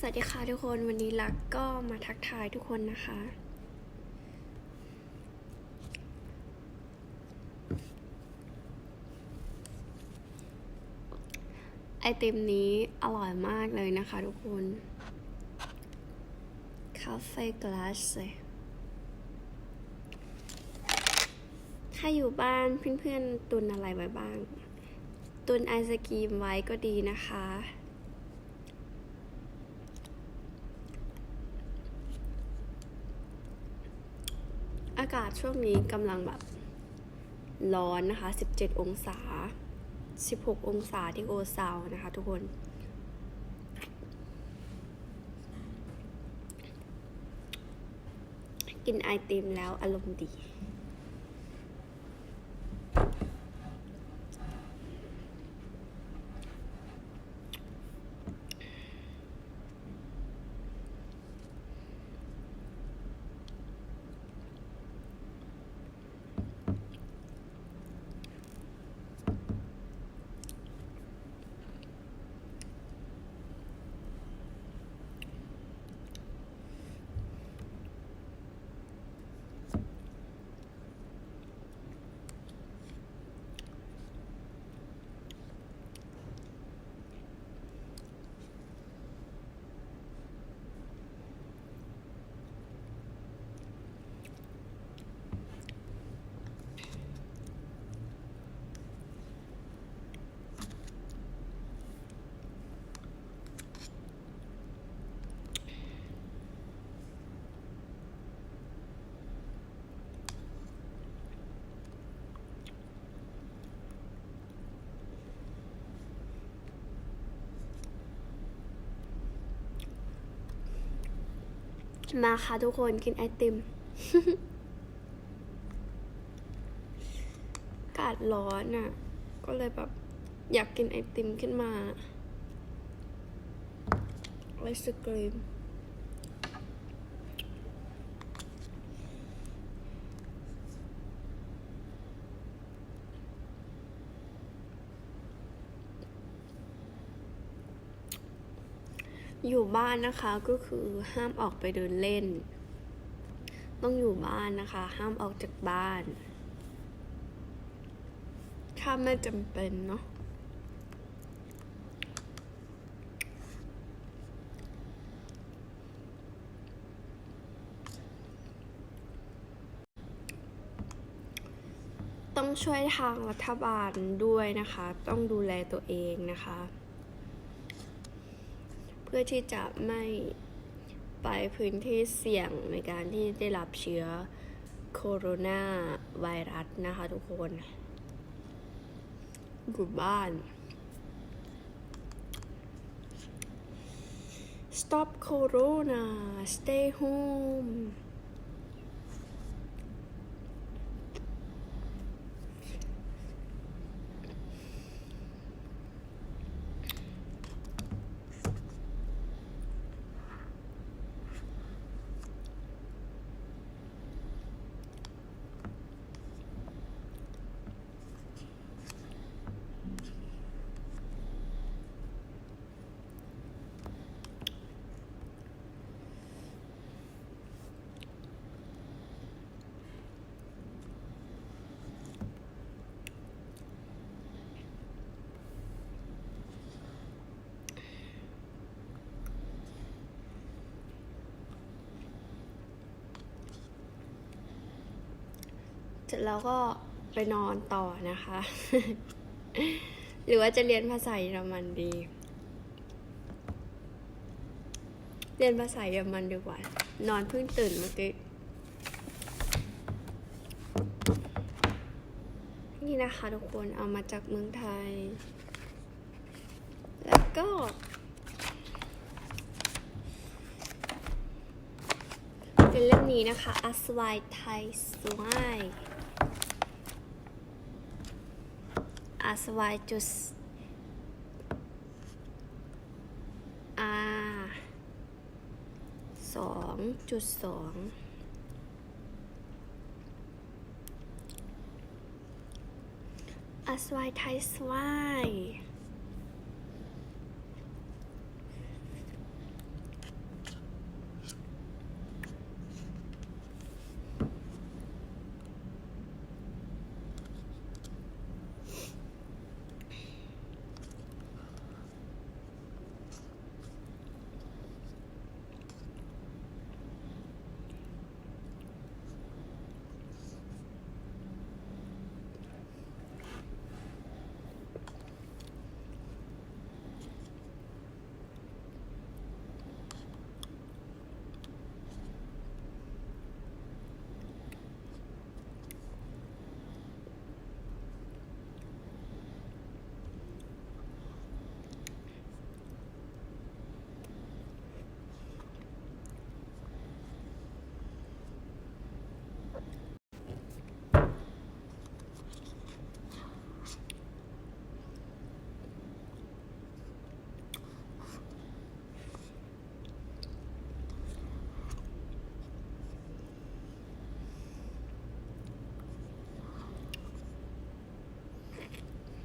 สวัสดีค่ะทุกคนวันนี้ลักก็มาทักทายทุกคนนะคะ ไอติมนี้อร่อยมากเลยนะคะทุกคนคาเฟ่กลาสถ้าอยู่บ้านเพื่อนๆตุนอะไรไว้บ้าง ตุนไอศกรีมไว้ก็ดีนะคะ อากาศช่วงนี้กำลังแบบร้อนนะคะ 17 องศา 16 องศาที่โอซาวนะคะทุกคน กินไอติมแล้วอารมณ์ดี มาค่ะทุกคนกินไอติมอากาศร้อนอะ ก็เลยแบบอยากกินไอติมขึ้นมาไอศกรีม อยู่บ้านนะคะก็คือห้ามออกไปเดินเล่น ต้องอยู่บ้านนะคะ ห้ามออกจากบ้าน ถ้าไม่จำเป็นเนาะต้องช่วยทางรัฐบาลด้วยนะคะ ต้องดูแลตัวเองนะคะ เพื่อที่จะไม่ไปพื้นที่เสี่ยงในการที่ได้รับเชื้อโคโรนาไวรัสนะคะทุกคนอยู่บ้าน stop corona stay home เสร็จแล้วก็ไปนอนต่อนะคะ หรือว่าจะเรียนภาษาเยอรมันดี เรียนภาษาเยอรมันดีกว่า นอนเพิ่งตื่นเมื่อกี้ นี่นะคะทุกคนเอามาจากเมืองไทย แล้วก็เป็นเล่มนี้นะคะอัสวไทยสวย อัสวายจุดอาสองจุดสองอัสวายไทยสวาย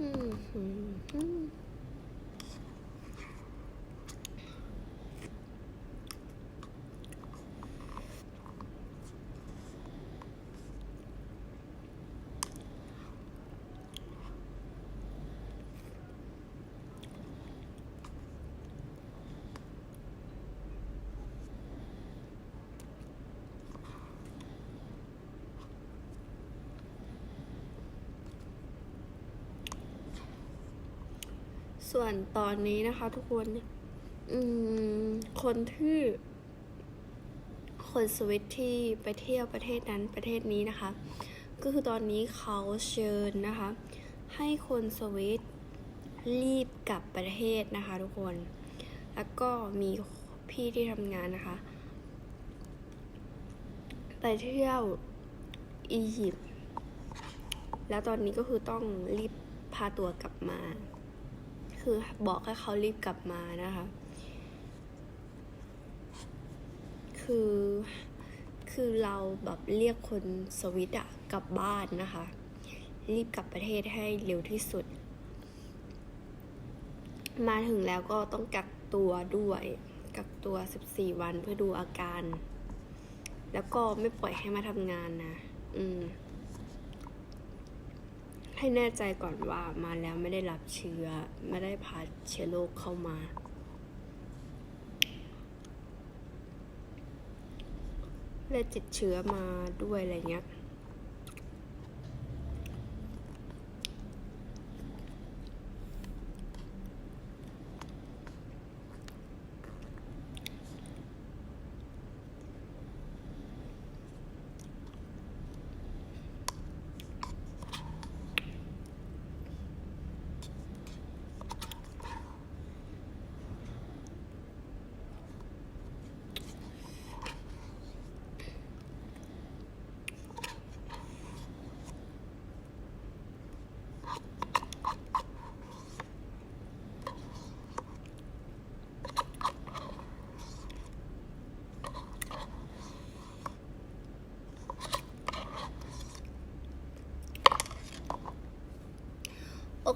嗯哼，嗯。 ส่วนตอนนี้นะคะทุกคนคนที่ คนสวิตที่ไปเที่ยวประเทศนั้นประเทศนี้นะคะ ก็คือตอนนี้เขาเชิญนะคะ ให้คนสวิตรีบกลับประเทศนะคะทุกคน แล้วก็มีพี่ที่ทำงานนะคะ ไปเที่ยวอียิปต์แล้วตอนนี้ก็คือต้องรีบพาตัวกลับมา คือบอกให้เขารีบกลับมานะคะ คือคือเราแบบเรียกคนสวิตอะกลับบ้านนะคะ รีบกลับประเทศให้เร็วที่สุด มาถึงแล้วก็ต้องกักตัวด้วย กักตัว 14 วันเพื่อดูอาการ แล้วก็ไม่ปล่อยให้มาทำงานนะ อืม ให้แน่ใจก่อนว่ามาแล้วไม่ได้รับเชื้อ ไม่ได้พาเชื้อโรคเข้ามาเละติดเชื้อมาด้วยอะไรเงี้ย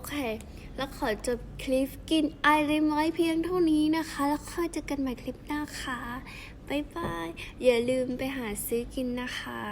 เค แล้วขอจบคลิปกินไอริมไว้เพียงเท่านี้นะคะ แล้วค่อยเจอกันใหม่คลิปหน้าค่ะ บ๊ายบาย อย่าลืมไปหาซื้อกินนะคะ